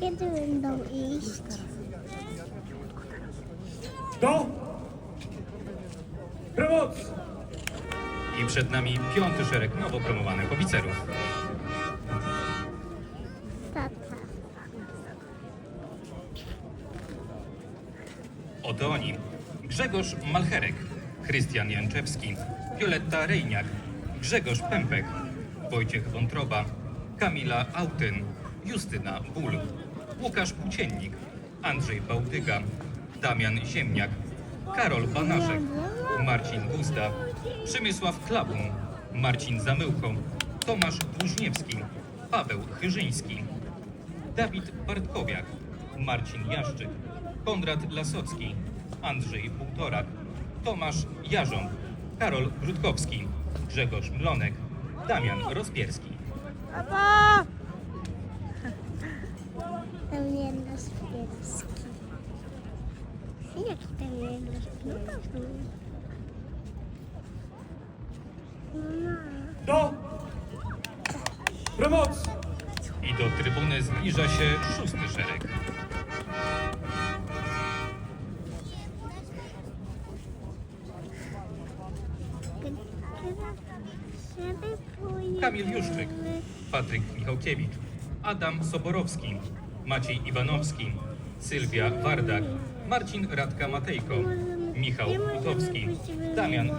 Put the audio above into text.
Kiedy będą iść? Do! Promoc! I przed nami piąty szereg nowo promowanych oficerów. Tata. Oto oni. Grzegorz Malcherek, Krystian Janczewski, Violetta Rejniak, Grzegorz Pępek, Wojciech Wątroba, Kamila Autyn, Justyna Ból, Łukasz Płóciennik, Andrzej Bałdyga, Damian Ziemniak, Karol Banaszek, Marcin Guzda, Przemysław Klabun, Marcin Zamyłko, Tomasz Dłużniewski, Paweł Chyżyński, Dawid Bartkowiak, Marcin Jaszczyk, Konrad Lasocki, Andrzej Półtorak, Tomasz Jarząb, Karol Grudkowski, Grzegorz Mlonek, Damian Rozpierski. Tam jedna z pierski. Jaki jedna z No pewnie. Mama. Do! Promoc! I do trybuny zbliża się szósty szereg. Kamil Juszczyk, Patryk Michałkiewicz, Adam Soborowski, Maciej Iwanowski, Sylwia Wardak, Marcin Radka Matejko, Michał Butowski, Damian